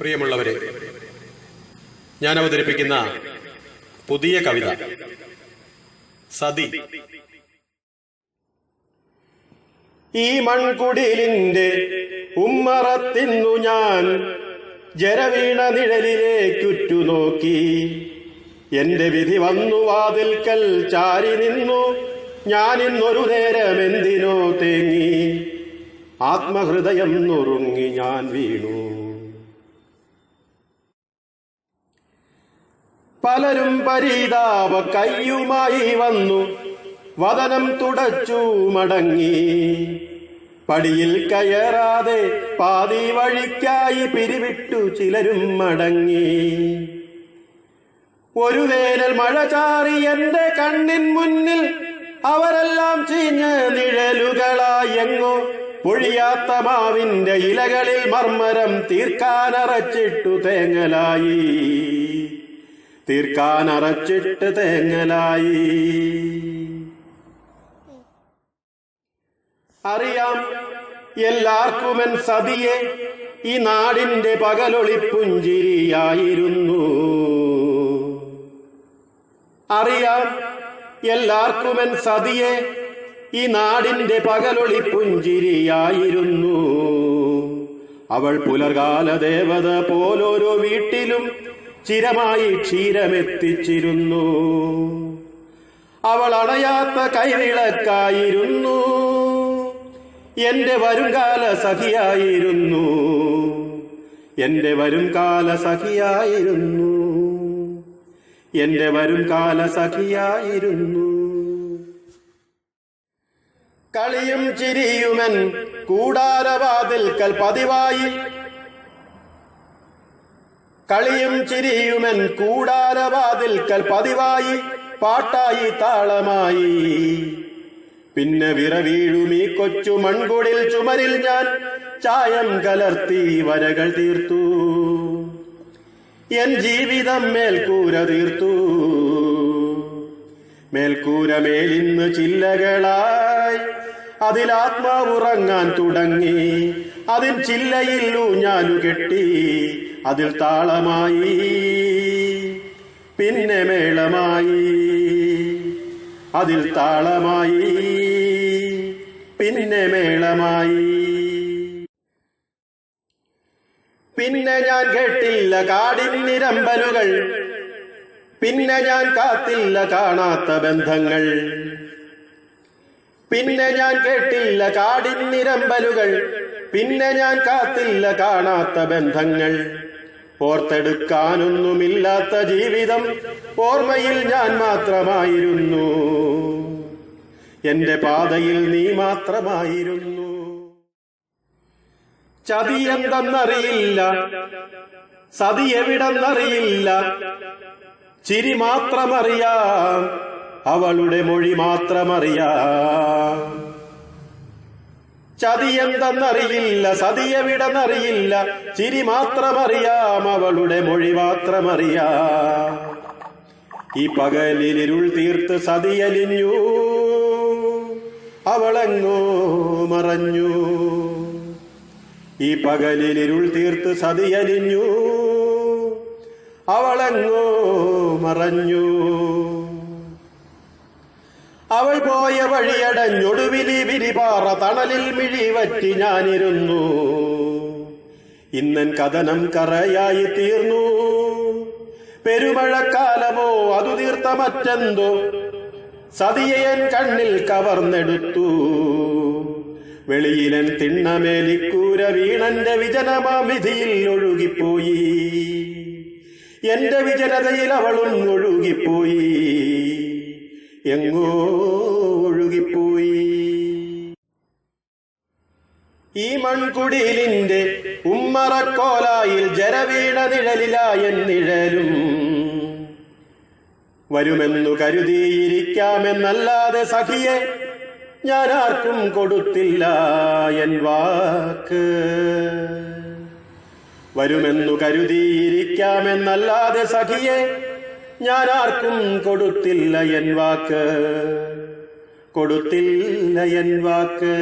പ്രിയമുള്ളവരെ ഞാൻ അവതരിപ്പിക്കുന്ന പുതിയ കവിത സതി. ഈ മൺകുടിലിന്റെ ഉമ്മറത്തിന്നു ഞാൻ ജരവീണ നിഴലിലേക്കുറ്റു നോക്കി. എന്റെ വിധി വന്നു വാതിൽക്കൽ ചാരി നിന്നു. ഞാൻ ഇന്നൊരു നേരം എന്തിനോ തേങ്ങി. ആത്മഹൃദയം നുറുങ്ങി ഞാൻ വീണു. പലരും പരിതാപ കയ്യുമായി വന്നു. വതനം തുടച്ചു മടങ്ങി. പടിയിൽ കയറാതെ പാതി വഴിക്കായി പിരിവിട്ടു ചിലരും മടങ്ങി. ഒരു വേനൽ മഴ ചാറി എന്റെ കണ്ണിൻ മുന്നിൽ അവരെല്ലാം ചീഞ്ഞ് നിഴലുകളായെങ്ങോ പൊഴിയാത്ത മാവിന്റെ ഇലകളിൽ മർമ്മരം തീർക്കാനറച്ചിട്ടു തേങ്ങലായി. തീർക്കാനറച്ചിട്ട് തേങ്ങലായി. അറിയാം എല്ലാവർക്കുമെൻ സതിയെ ഈ നാടിന്റെ പകലൊളിപ്പുഞ്ചിരിയായിരുന്നു. അറിയാം എല്ലാവർക്കുമെൻ സതിയെ ഈ നാടിന്റെ പകലൊളിപ്പുഞ്ചിരിയായിരുന്നു. അവൾ പുലർകാല ദേവത പോലൊരു വീട്ടിലും ചിരമായി ക്ഷീരമെത്തിച്ചിരുന്നു. അവൾ അണയാത്ത കൈവിളക്കായിരുന്നു. എന്റെ വരുംകാല സഖിയായിരുന്നു. എന്റെ വരുംകാല സഖിയായിരുന്നു. എന്റെ വരുംകാല സഖിയായിരുന്നു. കളിയും ചിരിയുമൻ കൂടാരവാതിൽക്കൽ പതിവായി. കളിയും ചിരിയുമൻ കൂടാരവാതിൽക്കൽ പതിവായി പാട്ടായി താളമായി. പിന്നെ വിറവീഴും ഈ കൊച്ചു മൺകുടിൽ ചുമരിൽ ഞാൻ ചായം കലർത്തി വരകൾ തീർത്തു. എൻ ജീവിതം മേൽക്കൂര തീർത്തു. മേൽക്കൂര മേലിന്ന് ചില്ലകളായി അതിൽ ആത്മാവുറങ്ങാൻ തുടങ്ങി അതിൻ ചില്ലയിൽ ഊഞ്ഞാലു കെട്ടി അതിൽ താളമായി പിന്നെ മേളമായി. അതിൽ താളമായി പിന്നെ മേളമായി. പിന്നെ ഞാൻ കേട്ടില്ല കാടിൻ നിരമ്പലുകൾ. പിന്നെ ഞാൻ കാത്തില്ല കാണാത്ത ബന്ധങ്ങൾ. പിന്നെ ഞാൻ കേട്ടില്ല കാടിൻ നിരമ്പലുകൾ. പിന്നെ ഞാൻ കാത്തില്ല കാണാത്ത ബന്ധങ്ങൾ. ഓർത്തെടുക്കാനൊന്നുമില്ലാത്ത ജീവിതം ഓർമ്മയിൽ ഞാൻ മാത്രമായിരുന്നു. എന്റെ പാതയിൽ നീ മാത്രമായിരുന്നു. ചതി എന്തെന്നറിയില്ല സതി എവിടെന്നറിയില്ല ചിരി മാത്രമറിയാം. അവളുടെ മൊഴി മാത്രമറിയാം. ചതി എന്തെന്നറിയില്ല സതി എവിടെന്നറിയില്ല ചിരി മാത്രമറിയാം അവളുടെ മൊഴി മാത്രമറിയാം. ഈ പകലിൽ ഇരുൾ തീർത്ത് സതിയലിഞ്ഞു. അവളെങ്ങോ മറഞ്ഞു. ഈ പകലിൽ ഇരുൾ തീർത്ത് സതിയലിഞ്ഞു. അവളെങ്ങോ മറഞ്ഞു. അവൾ പോയ വഴിയടഞ്ഞൊടുവിലി വിരിപാറ തണലിൽ മിഴിവറ്റി ഞാനിരുന്നു. ഇന്നൻ കഥനം കറയായി തീർന്നു. പെരുമഴക്കാലമോ അതു തീർത്ത മറ്റെന്തോ സതിയൻ കണ്ണിൽ കവർന്നെടുത്തു. വെളിയിലൻ തിണ്ണമേലിക്കൂര വീണന്റെ വിജനമാവിധിയിൽ ഒഴുകിപ്പോയി. എന്റെ വിജനതയിൽ അവളും ഒഴുകിപ്പോയി. എങ്ങോ ഒഴുകിപ്പോയി. ഈ മൺകുടിലിന്റെ ഉമ്മറക്കോലായിൽ ജരവീണ നിഴലിലായ നിഴലും വരുമെന്നു കരുതിയിരിക്കാമെന്നല്ലാതെ സഖിയെ ഞാൻ ആർക്കും കൊടുത്തില്ല എൻ വാക്ക്. വരുമെന്നു കരുതിയിരിക്കാമെന്നല്ലാതെ സഖിയെ ഞാൻ ആർക്കും കൊടുത്തില്ല എൻ വാക്ക്. കൊടുത്തില്ല എൻ വാക്ക്.